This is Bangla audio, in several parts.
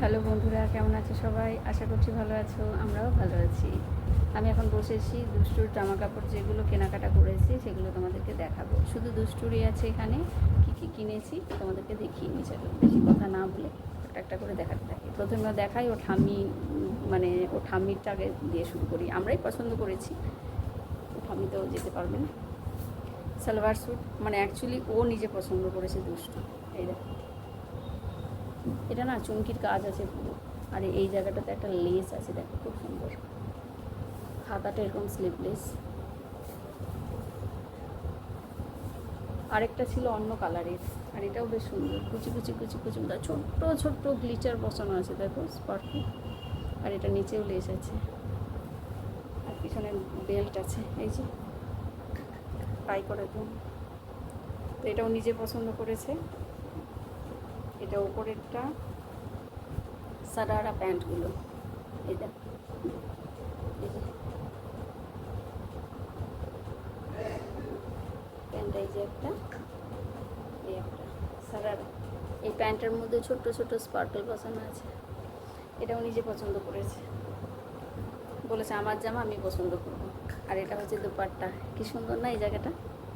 হ্যালো বন্ধুরা, কেমন আছো সবাই? আশা করছি ভালো আছো, আমরাও ভালো আছি। আমি এখন বসেছি দুষ্টুর জামা কাপড় যেগুলো কেনাকাটা করেছি, সেগুলো তোমাদেরকে দেখাবো। শুধু দুষ্টুরই আছে এখানে, কী কী কিনেছি তোমাদেরকে দেখিয়ে নিয়ে চলো বেশি কথা না বলে একটা একটা করে দেখাতে থাকি। প্রথমে দেখাই ও ঠাম্মি মানে ও ঠাম্মিরটা আগে দিয়ে শুরু করি। আমরাই পছন্দ করেছি। ও ঠাম্মিতেও যেতে পারবে না। সালোয়ার স্যুট মানে অ্যাকচুয়ালি ও নিজে পছন্দ করেছে দুষ্টু। এই দেখো। এটা না চুমকির কাজ আছে পুরো। আর এই জায়গাটাতে একটা লেস আছে, দেখো খুব সুন্দর। হাতাটা এরকম স্লিপলেস আরেকটা ছিল অন্য কালারের আর এটাও বেশ সুন্দর। কুচি কুচি কুচি কুচি। ছোট্ট ছোট্ট গ্লিচার বসানো আছে, দেখো স্পার্কি আর এটা নিচেও লেস আছে। আর পিছনে বেল্ট আছে, এই যে। ট্রাই করার জন্য। তো এটাও নিজে পছন্দ করেছে। এটা উপরেরটা সারারা প্যান্টগুলো। এটা দেখ। এই যে একটা, এই একটা। এই প্যান্টের মধ্যে ছোট্ট ছোট্ট স্পার্কল বসানো আছে। এটাও নিজে পছন্দ করেছে। বলেছে, আমার জামা আমি পছন্দ করব। আর এটা হচ্ছে দুপাট্টা। কি সুন্দর না এই জায়গাটা?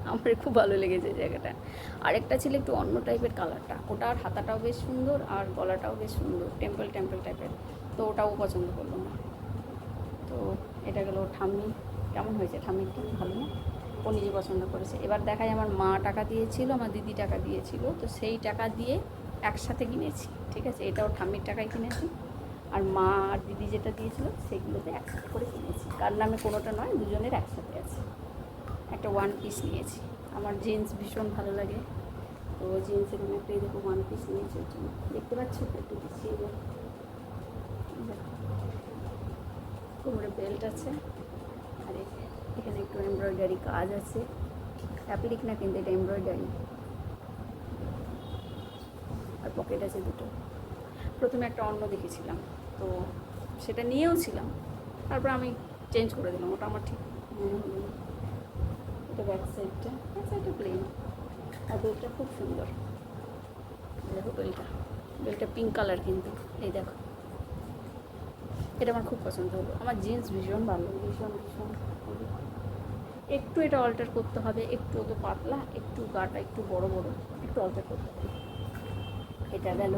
আমার খুব ভালো লেগেছে জায়গাটা। আরেকটা ছিল একটু অন্য টাইপের কালারটা ওটার হাতাটাও বেশ সুন্দর আর গলাটাও বেশ সুন্দর টেম্পল টেম্পল টাইপের তো ওটাও পছন্দ করল না। তো এটা গেলো ঠাম্মি। কেমন হয়েছে? ঠাম্মিটা ভালো না? ও নিজে পছন্দ করেছে। এবার দেখায় আমার মা টাকা দিয়েছিল, আমার দিদি টাকা দিয়েছিল। তো সেই টাকা দিয়ে একসাথে কিনেছি, ঠিক আছে? এটাও ঠাম্মির টাকায় কিনেছি। আর মা আর দিদি যেটা দিয়েছিল, সেগুলোতে একসাথে করে কিনেছি। কার নামে কোনোটা নয়, দুজনের একসাথে আছে। একটা ওয়ান পিস নিয়েছি। আমার জিন্স ভীষণ ভালো লাগে। তো জিন্সের আমি একটা দেখো ওয়ান পিস নিয়েছি ওর জন্য। দেখতে পাচ্ছ? একটু পিছিয়ে যাও কোমরে বেল্ট আছে। আর এখানে একটু এমব্রয়ডারি কাজ আছে। অ্যাপ্লিক না কিন্তু এটা এমব্রয়ডারি আর পকেট আছে দুটো। প্রথমে একটা অন্য দেখেছিলাম। তো সেটা নিয়েও ছিলাম। তারপর আমি চেঞ্জ করে দিলাম। ওটা আমার ঠিক মনে হলো এটা ব্যাক সাইডটা ব্যাক সাইডটা প্লেন আর বেলটা খুব সুন্দর। দেখো বেলটা বেলটা পিঙ্ক কালার কিন্তু। এই দেখো। এটা আমার খুব পছন্দ হলো। আমার জিন্স ভীষণ ভালো। ভীষণ ভীষণ। একটু এটা অল্টার করতে হবে। একটু তো পাতলা একটু গাটা একটু বড় বড়। একটু অল্টার করতে হবে। এটা গেল।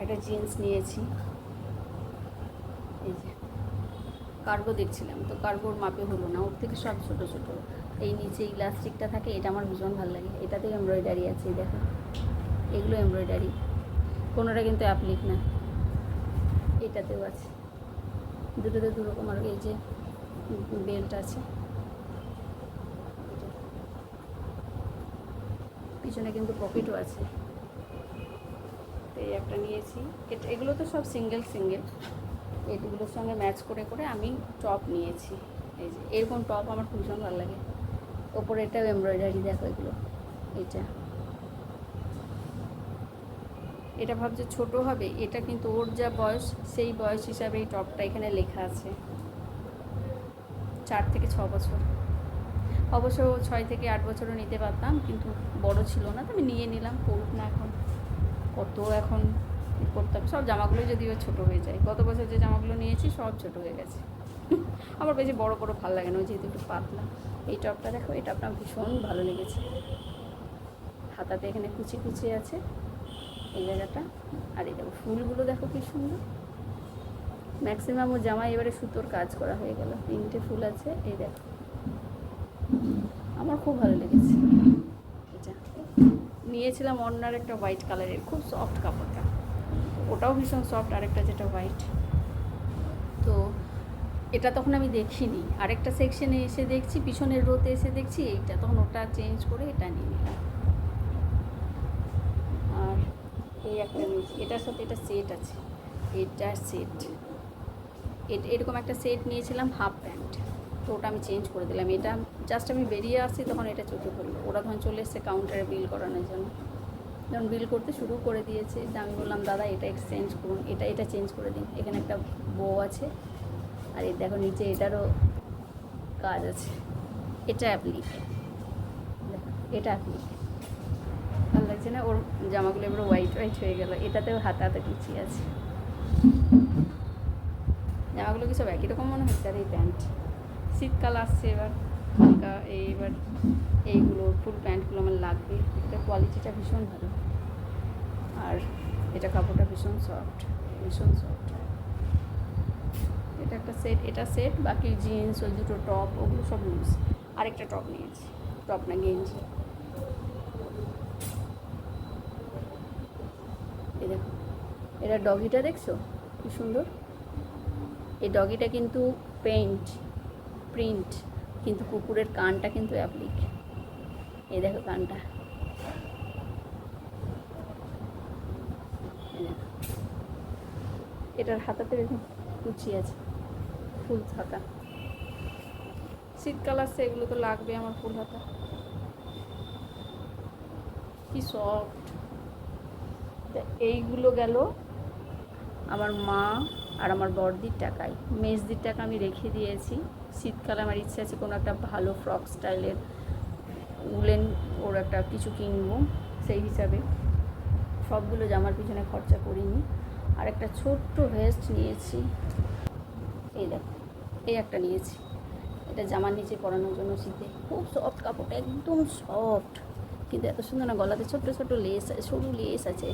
একটা জিন্স নিয়েছি। এই যে। কার্গো দেখছিলাম। তো কার্গোর মাপে হলো না। ওর থেকে সব ছোটো ছোট। এই নিচে ইলাস্টিকটা থাকে, এটা আমার ভীষণ ভালো লাগে। এটাতেও এমব্রয়ডারি আছে দেখো। এগুলো এমব্রয়ডারি কোনোটা কিন্তু অ্যাপ্লিক না। এটাতেও আছে। দুটোতে দু রকম আর, এই যে বেল্ট আছে। পিছনে কিন্তু পকেটও আছে। এই একটা নিয়েছি। এগুলো তো সব সিঙ্গেল সিঙ্গেল এগুলোর সঙ্গে ম্যাচ করে করে আমি টপ নিয়েছি। এই যে, এরকম টপ আমার ভীষণ ভালো লাগে। ওপরে এটাও এমব্রয়ডারি দেখো এগুলো। এটা এটা ভাবছে ছোট হবে? এটা কিন্তু ওর যা বয়স, সেই বয়স হিসাবে এই টপটা এখানে লেখা আছে। চার থেকে ছ বছর। অবশ্য ছয় থেকে আট বছরও নিতে পারতাম, কিন্তু বড় ছিল না, তো আমি নিয়ে নিলাম করুক না এখন। কত এখন ই করতে হবে সব জামাগুলো যদিও ছোটো হয়ে যায়। গত বছর যে জামাগুলো নিয়েছি, সব ছোটো হয়ে গেছে। আমার বেশি বড় বড় ভালো লাগে না ওই যেহেতু একটু পাতলা। এই টপটা দেখো, এই টপটা ভীষণ ভালো লেগেছে। হাতাতে এখানে কুচি কুচি আছে এই জায়গাটা। আর এই দেখো, ফুলগুলো দেখো কি সুন্দর। ম্যাক্সিমাম ও জামায় এবারে সুতোর কাজ করা হয়ে গেল। তিনটে ফুল আছে, এই দেখো। আমার খুব ভালো লেগেছে। এটা নিয়েছিলাম অন্যার একটা হোয়াইট কালারের খুব সফট কাপড়টা। ওটাও ভীষণ সফট আরেকটা যেটা হোয়াইট তো এটা তখন আমি দেখিনি। আরেকটা সেকশনে এসে দেখছি, পিছনের রোতে এসে দেখছি, এইটা তখন ওটা চেঞ্জ করে এটা নিয়ে নিলাম। আর এই একটা নিয়েছি। এটার সাথে এটা সেট আছে। এটা সেট এরকম একটা সেট নিয়েছিলাম হাফ প্যান্ট তো ওটা আমি চেঞ্জ করে দিলাম। এটা জাস্ট আমি বেরিয়ে আসছি তখন এটা চোখে পড়ল। ওরা তখন চলে এসছে কাউন্টারে বিল করানোর জন্য। যখন বিল করতে শুরু করে দিয়েছে। আমি বললাম, দাদা, এটা এক্সচেঞ্জ করুন। এটা এটা চেঞ্জ করে দিন। এখানে একটা বউ আছে। আর এই দেখো নিচে এটারও কাজ আছে। এটা অ্যাপ্লিক এটা অ্যাপ্লিক ভালো লাগছে না? ওর জামাগুলো এবার হোয়াইট হোয়াইট হয়ে গেল। এটাতেও হাতে হাতে কুচি আছে। জামাগুলো কি সব একই রকম মনে হচ্ছে? আর, এই প্যান্ট। শীতকাল আসছে এবার। হালকা এই এবার এইগুলো, ফুল প্যান্টগুলো আমার লাগবে। এটা কোয়ালিটিটা ভীষণ ভালো। আর এটা কাপড়টা ভীষণ সফট ভীষণ সফট এটা একটা সেট এটা সেট বাকি জিন্স ওই দুটো টপ ওগুলো সব লুজ আরেকটা টপ নিয়েছি টপ না গেঞ্জি। দেখো, এটা ডগিটা দেখছ? কি সুন্দর। এই ডগিটা কিন্তু পেইন্ট প্রিন্ট কিন্তু কুকুরের কানটা কিন্তু অ্যাপ্লিক এই দেখো কানটা। এটার হাতাতে দেখুন, কুচি আছে। ফুল হাতা। শীতকাল আসছে এগুলো তো লাগবে আমার ফুল হাতা। কি সফট এইগুলো গেল আমার মা আর আমার বড়দির টাকায়। মেজদির টাকা আমি রেখে দিয়েছি। শীতকালে আমার ইচ্ছে আছে কোনো একটা ভালো ফ্রক স্টাইলের উলেন ওর একটা কিছু কিনবো, সেই হিসাবে। সবগুলো জামার পিছনে খরচা করিনি। আর একটা ছোট্ট ভেস্ট নিয়েছি। এই দেখো। এই একটা নিয়েছি। এটা জামার নিচে পরানোর জন্য শীতে। খুব সফট কাপড়টা, একদম সফট কিন্তু এত সুন্দর না, গলাতে ছোট্ট ছোট্ট লেস সরু লেস আছে।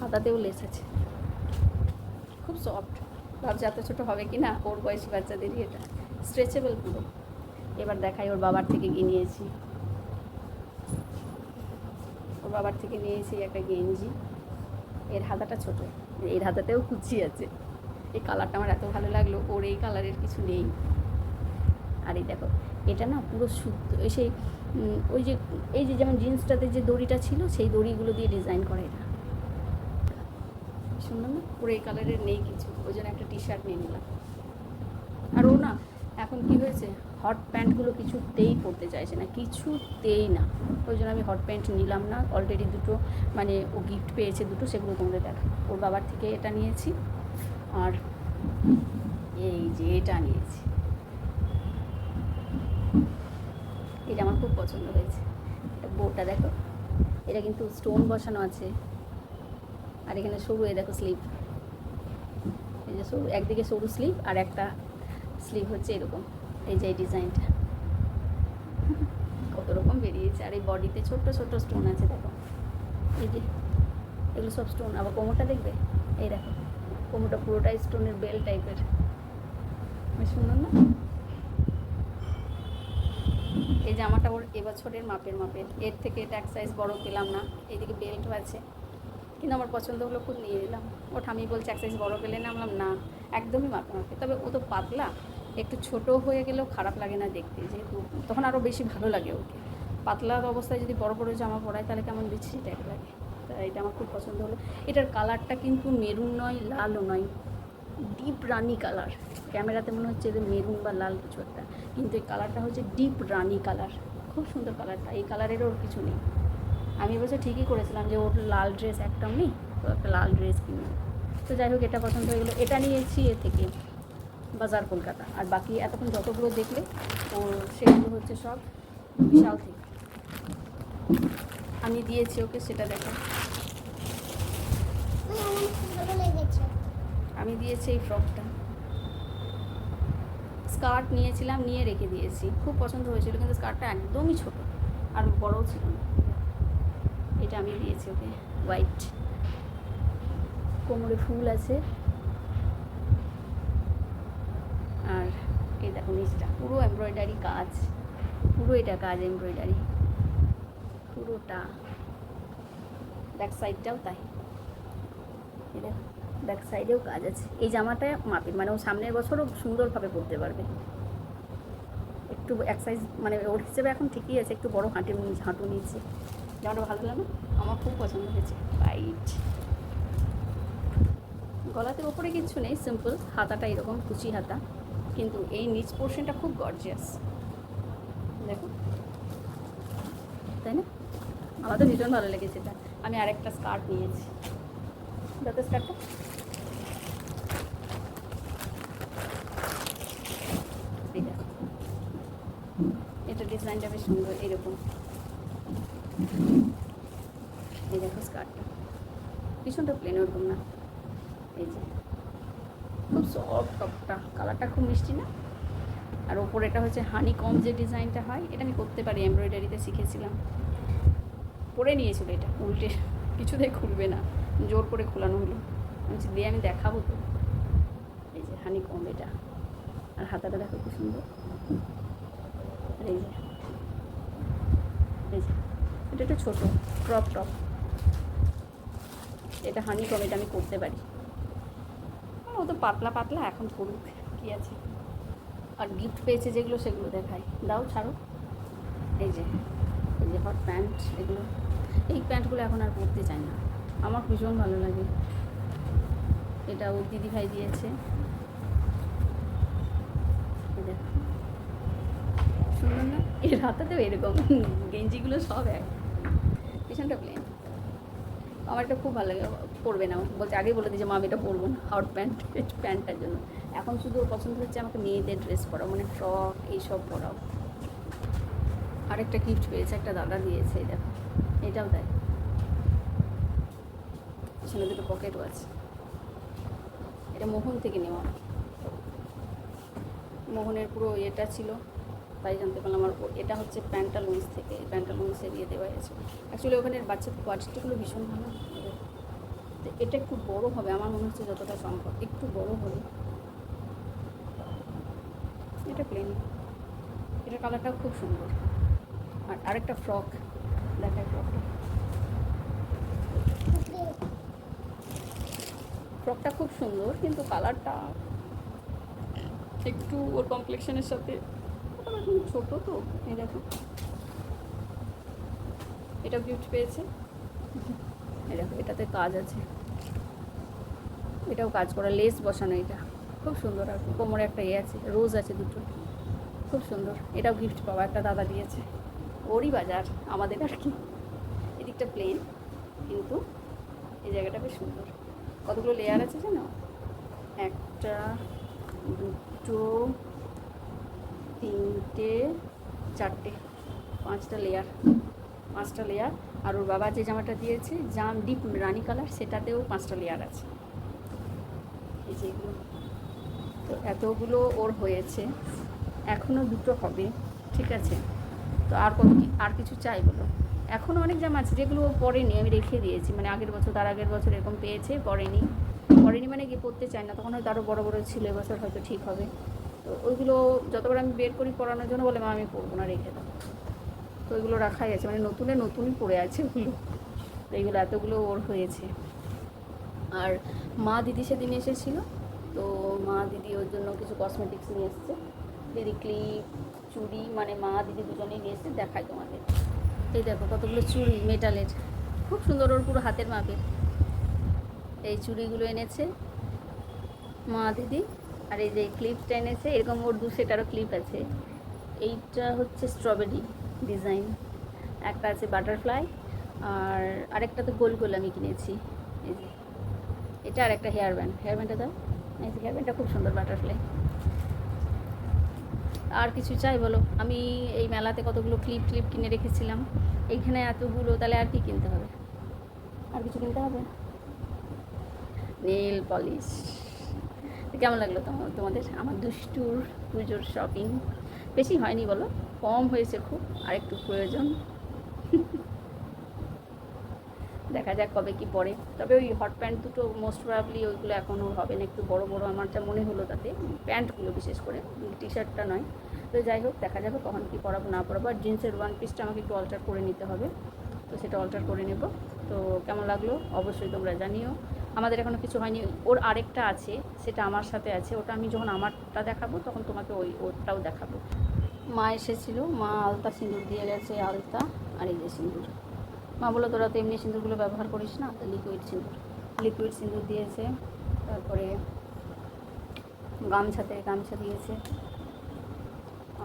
হাতাতেও লেস আছে। খুব সফট ভাবছি এত ছোটো হবে কি না? ওর বয়সী বাচ্চাদেরই এটা। স্ট্রেচেবল পুরো এবার দেখাই ওর বাবার থেকে গিয়ে নিয়েছি। ওর বাবার থেকে নিয়েছি একটা গেঞ্জি। এর হাতাটা ছোট। এর হাতাতেও কুচি আছে। এই কালারটা আমার এত ভালো লাগল, ওর এই কালারের কিছু নেই। আর এই দেখো, এটা না পুরো সুতো সেই ওই যে, এই যে যেমন জিন্সটাতে যে দড়িটা ছিল, সেই দড়িগুলো দিয়ে ডিজাইন করে এটা। সুন্দর না? পুরো এই কালারের নেই কিছু, ওই জন্য একটা টি শার্ট নিয়ে নিলাম। আর ও না, এখন কি হয়েছে? হট প্যান্টগুলো কিছুতেই পরতে চাইছে না, কিছুতেই না। ওই জন্য আমি হট প্যান্ট নিলাম না অলরেডি দুটো মানে ও গিফট পেয়েছে দুটো, সেগুলো তোমাদের দেখো ওর বাবার থেকে এটা নিয়েছি। আর এই যে এটা নিয়েছি। এটা আমার খুব পছন্দ হয়েছে। এটা বোটা দেখো। এটা কিন্তু স্টোন বসানো আছে। আর এখানে সরু এ দেখো স্লিভ এই যে সরু, একদিকে সরু স্লিভ আর একটা স্লিভ হচ্ছে এরকম। এই যে এই ডিজাইনটা। কত রকম বেরিয়েছে। আর এই বডিতে ছোট্ট ছোট্ট স্টোন আছে, দেখো। এই যে, এগুলো সব স্টোন। আবার কোমরটা দেখবে? এই দেখো। কোমরটা পুরোটাই স্টোনের বেল টাইপের সুন্দর না? এই জামাটা ওর এবছরের মাপের মাপের। এর থেকে এটা এক সাইজ বড় পেলাম না। এইদিকে বেল্টও আছে। কিন্তু আমার পছন্দ হলো খুব নিয়ে নিলাম ও ঠামি বলছে এক সাইজ বড় পেলে না? আমলাম না, একদমই মাপে মাপে। তবে ও তো পাতলা। একটু ছোট হয়ে গেলেও খারাপ লাগে না দেখতে যেহেতু। তখন আরও বেশি ভালো লাগে ওকে। পাতলা অবস্থায় যদি বড় বড় জামা পরায়, তাহলে কেমন বিচ্ছিরি এটা আমার খুব পছন্দ হলো। এটার কালারটা কিন্তু মেরুন নয়, লালও নয়। Deep rani colour. ক্যামেরাতে মনে হচ্ছে যে মেরুন বা লাল কিছু একটা। কিন্তু এই কালারটা হচ্ছে ডিপ রানি কালার। খুব সুন্দর কালারটা। এই কালারেরও ওর কিছু নেই। আমি বলছে ঠিকই করেছিলাম যে ওর লাল ড্রেস একটাও নেই, তো একটা লাল ড্রেস কিনবো তো যাই হোক, এটা পছন্দ হয়ে গেলো। এটা নিয়েছি এ থেকে বাজার কলকাতা। আর বাকি এতক্ষণ যতগুলো দেখলে ও সেগুলো হচ্ছে সব বিশাল থেকে। আমি দিয়েছি, ওকে সেটা দেখো। আমি দিয়েছি এই ফ্রকটা। স্কার্ট নিয়েছিলাম, নিয়ে রেখে দিয়েছি। খুব পছন্দ হয়েছিল, কিন্তু স্কার্টটা একদমই ছোট আর বড়ও ছিল না। এটা আমি দিয়েছি, ওকে। হোয়াইট। কোমরে ফুল আছে। আর এই দেখো নিচটা। পুরো এমব্রয়ডারি কাজ। পুরো এটা কাজ, এমব্রয়ডারি। পুরোটা ব্যাক সাইডটাও তাই। ব্যাক সাইডেও কাজ আছে। এই জামাটা মাপের মানে ও সামনের বছরও সুন্দরভাবে পরতে পারবে। একটু এক সাইজ মানে ওর হিসেবে এখন ঠিকই আছে, একটু বড় হাঁটু হাঁটু নিয়েছে। জামাটা ভালো লাগল না? আমার খুব পছন্দ হয়েছে। হোয়াইট গলাতে ওপরে কিচ্ছু নেই সিম্পল হাতাটা এরকম কুচি হাতা। কিন্তু এই নিচ পোর্শনটা খুব গর্জিয়াস দেখো। আমার তো ভীষণ ভালো লেগেছে এটা। আমি আরেকটা স্কার্ট নিয়েছি। যাতে স্কার্টটা। এটা ডিজাইনটা বেশ সুন্দর, এরকম। এই দেখো স্কার্টটা পিছনটা প্লেন ওরকম না। এই যে। খুব সফট টপটা। কালারটা খুব মিষ্টি না? আর ওপরে এটা হচ্ছে হানি কম যে ডিজাইনটা হয়, এটা আমি করতে পারি এমব্রয়ডারিতে শিখেছিলাম। পরে নিয়েছিল এটা। উল্টে কিছুতেই খুলবে না। জোর করে খোলানো হলো। আমি দিয়ে আমি দেখাবো তো। এই যে হানি কম এটা। আর হাতাটা দেখো কি সুন্দর। এই যে এই যে, এটা একটু ছোটো ক্রপ টপ এটা হানি কম, এটা আমি করতে পারি। ও তো পাতলা পাতলা, এখন করুক কি আছে। আর গিফট পেয়েছে যেগুলো, সেগুলো দেখাই। দাও, ছাড়ো। এই যে এই যে হট প্যান্ট এগুলো। এই প্যান্টগুলো এখন আর পরতে চাই না। আমার ভীষণ ভালো লাগে। এটা ওর দিদি ভাই দিয়েছে। সুন্দর না? এর হাতাতেও এরকম। গেঞ্জিগুলো সব এক। পিছনটা প্লেন আমার এটা খুব ভালো লাগে। পরবে না বলছে, আগেই বলে দিয়েছে, মা এটা পরবো না। হট প্যান্ট প্যান্টটার জন্য। এখন শুধু পছন্দ হচ্ছে আমাকে মেয়েদের ড্রেস পরাও মানে ফ্রক এইসব পরাও। আরেকটা গিফট পেয়েছে, একটা দাদা দিয়েছে দেখো। এটাও দেয় পিছনে দুটো পকেটও আছে। এটা মোহন থেকে নেওয়া। মোহনের পুরো এটা ছিল তাই জানতে পারলাম। আমার ও- এটা হচ্ছে প্যান্টালুন্স থেকে প্যান্টালুন্সের ইয়ে দেওয়া হয়েছে। অ্যাকচুয়ালি ওখানে বাচ্চাদের কোয়ালিটিগুলো ভীষণ ভালো। তো এটা একটু বড় হবে আমার মনে হচ্ছে যতটা সম্ভব। একটু বড় হবে এটা প্লেন এটা কালারটাও খুব সুন্দর। আর আরেকটা ফ্রক দেখায় ফ্রকটা ফ্রকটা খুব সুন্দর, কিন্তু কালারটা একটু ওর কমপ্লেকশনের সাথে ছোটো তো, এই দেখো। এটা গিফট পেয়েছে। এই দেখো, এটাতে কাজ আছে। এটাও কাজ করা লেস বসানো এটা। খুব সুন্দর, আর কোমরে একটা ইয়ে আছে রোজ আছে দুটো। খুব সুন্দর, এটাও গিফট পাওয়া, একটা দাদা দিয়েছে। ওরই বাজার, আমাদের আর কি। এদিকটা প্লেন কিন্তু এই জায়গাটা বেশ সুন্দর। কতগুলো লেয়ার আছে জানো? একটা, দুটো, তিনটে, চারটে, পাঁচটা লেয়ার পাঁচটা লেয়ার আর ওর বাবা যে জামাটা দিয়েছে, জাম ডিপ রানি কালার সেটাতেও পাঁচটা লেয়ার আছে। এই তো এতগুলো ওর হয়েছে। এখনও দুটো হবে, ঠিক আছে? তো আর কত আর কিছু চাই বলো এখনও অনেক জামা আছে যেগুলো ও পরেনি, আমি রেখে দিয়েছি। মানে আগের বছর, তার আগের বছর এরকম পেয়েছে, পরেনি। পরেনি মানে গিয়ে পড়তে চায় না, তখন হয়তো আরও বড়ো বড়ো ছিল, এবছর হয়তো ঠিক হবে। তো ওইগুলো যতবার আমি বের করি পরানোর জন্য বলে, মা, আমি পরবো না, রেখে দাও। তো ওইগুলো রাখাই আছে মানে নতুনে নতুনই পড়ে আছে ওগুলো। এইগুলো এতগুলো ওর হয়েছে। আর মা দিদি সেদিন এসেছিল, তো মা দিদি ওর জন্য কিছু কসমেটিক্স নিয়ে এসছে। দিদি ক্লিপ চুড়ি মানে মা দিদি দুজনেই নিয়ে এসছে দেখায় তোমাদের। এই দেখো কতগুলো চুড়ি মেটালের। খুব সুন্দর ওর পুরো হাতের মাপের এই চুড়িগুলো এনেছে মা দিদি, আর এই যে ক্লিপটা এনেছে, এরকম ওর দু সেটারও ক্লিপ আছে। এইটা হচ্ছে স্ট্রবেরি ডিজাইন একটা আছে বাটারফ্লাই আর আরেকটা তো গোল গোল আমি কিনেছি। এই যে। এটা আর একটা হেয়ার ব্যান্ড হেয়ার ব্যান্ডটা দাও। এই যে হেয়ার ব্যান্ডটা খুব সুন্দর বাটারফ্লাই আর কিছু চাই বলো? আমি এই মেলাতে কতগুলো ক্লিপ ক্লিপ কিনে রেখেছিলাম। এইখানে এতগুলো তাহলে আর কি কিনতে হবে? আর কিছু কিনতে হবে? Nail polish. কেমন লাগল তোমার তোমাদের? আমার দুষ্টুর পুজোর শপিং বেশি হয়নি বলো কম হয়েছে খুব আর একটু প্রয়োজন। দেখা যাক কবে কি পরে তবে ওই হট প্যান্ট দুটো মোস্ট প্রবাবলি ওইগুলো এখনও হবে না, একটু বড় বড় আমার যা মনে হলো তাতে। প্যান্টগুলো বিশেষ করে টি শার্টটা নয়। তো যাই হোক, দেখা যাবে কখন কী পরাবো, না পরাবো। আর জিন্সের ওয়ান পিসটা আমাকে একটু অল্টার করে নিতে হবে। তো সেটা অল্টার করে নেব। তো কেমন লাগল? অবশ্যই তোমরা জানিও। আমাদের এখনও কিছু হয়নি। ওর আরেকটা আছে, সেটা আমার সাথে আছে। ওটা আমি যখন আমারটা দেখাবো, তখন তোমাকে ওই ওরটাও দেখাবো। মা এসেছিল। মা আলতা সিঁদুর দিয়ে গেছে আলতা, আর এই যে সিঁদুর। মা বলল, তোরা তো এমনি সিঁদুরগুলো ব্যবহার করিস না? তো লিকুইড সিঁদুর। লিকুইড সিঁদুর দিয়েছে, তারপরে গামছাতে গামছা দিয়েছে।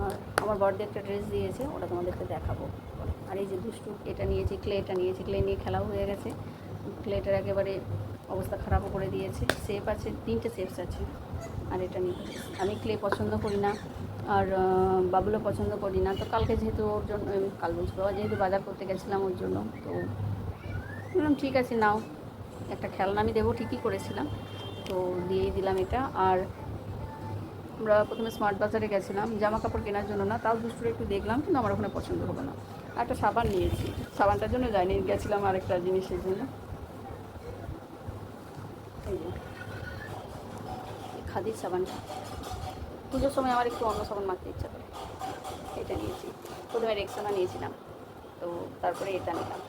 আর আমার বড়দের একটা ড্রেস দিয়েছে, ওটা তোমাদেরকে দেখাবো। আর এই যে দুষ্টু, এটা নিয়েছি ক্লেটা নিয়েছি। ক্লে নিয়ে খেলাও হয়ে গেছে। ক্লেটার একেবারে অবস্থা খারাপও করে দিয়েছে। সেপ আছে, তিনটে সেপস আছে। আর এটা নিয়ে আমি ক্লে পছন্দ করি না। আর আহ, বাবুলও পছন্দ করি না। তো কালকে যেহেতু ওর জন্য কাল বলছি বাবা যেহেতু বাজার করতে গেছিলাম ওর জন্য তো বললাম ঠিক আছে নাও। একটা খেলনা আমি দেবো ঠিকই করেছিলাম। তো দিয়েই দিলাম এটা। আর আমরা প্রথমে স্মার্ট বাজারে গেছিলাম জামা কাপড় কেনার জন্য না তাও দুষ্টুরে একটু দেখলাম কিন্তু আমার ওখানে পছন্দ হলো না। একটা সাবান নিয়েছি। সাবানটার জন্য যাইনি গেছিলাম আরেকটা জিনিসের জন্য। খাদির সাবানটা। পুজোর সময় আমার একটু অন্য সাবান মাখতে ইচ্ছা করে। এটা নিয়েছি। প্রথমে রেক্সোনা নিয়েছিলাম। তো তারপরে এটা নিলাম।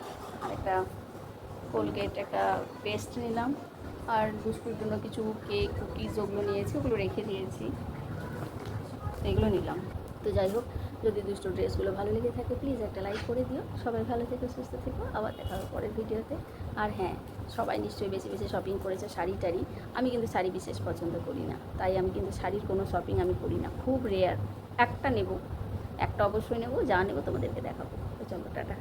আর একটা কোলগেট, একটা পেস্ট নিলাম। আর দুষ্কুর জন্য কিছু কেক, কুকিজ, ওগুলো নিয়েছি। ওগুলো রেখে দিয়েছি। এগুলো নিলাম। তো যাই হোক যদি দুষ্ট ড্রেসগুলো ভালো লেগে থাকে প্লিজ একটা লাইক করে দিও। সবাই ভালো থেকো, সুস্থ থেকো, আবার দেখা হবে পরের ভিডিওতে। আর হ্যাঁ সবাই নিশ্চয়ই বেশি বেশি শপিং করেছে শাড়ি টাড়ি। আমি কিন্তু শাড়ি বিশেষ পছন্দ করি না, তাই আমি কিন্তু শাড়ির কোনো শপিং আমি করি না। খুব রেয়ার একটা নেব, একটা অবশ্যই নেব, যা নেব তোমাদেরকে দেখাবো। চলো, টাটা।